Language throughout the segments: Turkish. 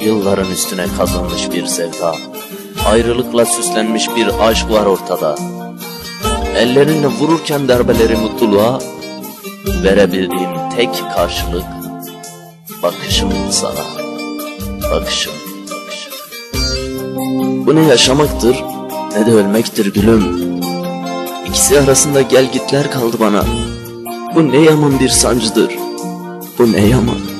Yılların üstüne kazanmış bir sevda. Ayrılıkla süslenmiş bir aşk var ortada. Ellerinle vururken darbeleri mutluluğa verebildiğim tek karşılık bakışım sana. Bakışım. Bu ne yaşamaktır ne de ölmektir gülüm. İkisi arasında gel gitler kaldı bana. Bu ne yaman bir sancıdır. Bu ne yaman.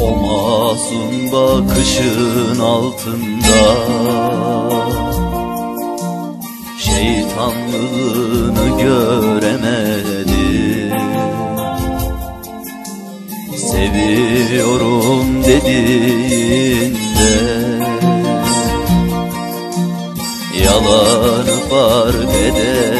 O masum bakışın altında Şeytanlığını göremedim Seviyorum dediğinde Yalanı fark edemedim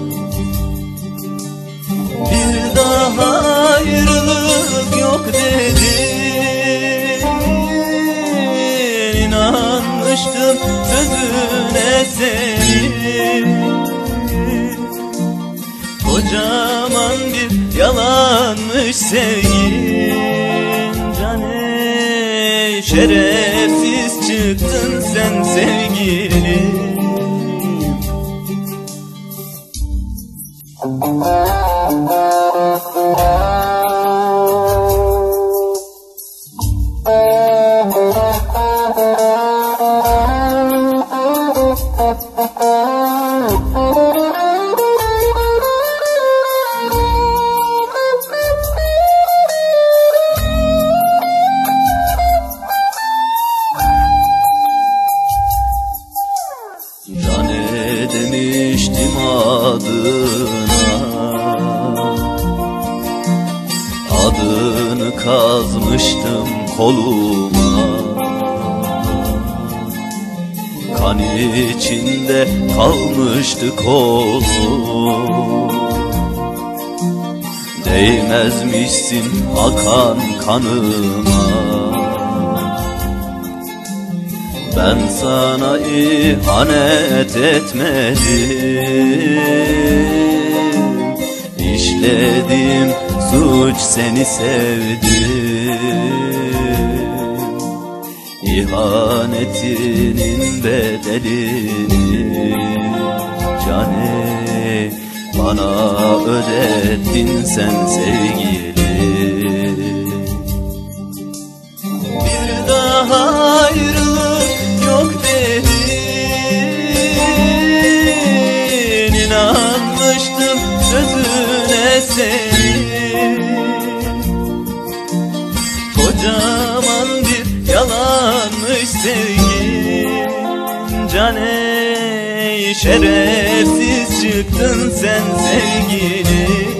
senin Kocaman bir yalanmış sevgin cane Şerefsiz çıktın sen sevgilim Cane demiştim adına. Adını kazmıştım koluma Kan içinde kalmıştı kolum Değmezmişsin akan kanıma ben sana ihanet etmedim. İşledim suç seni sevdim İhanetinin bedelini cane Bana ödettin sen sevgili. Bir daha ayrılık yok dedin İnanmıştım sözüne senin yalanmış sevgin Cane şerefsiz çıktın sen sevgilim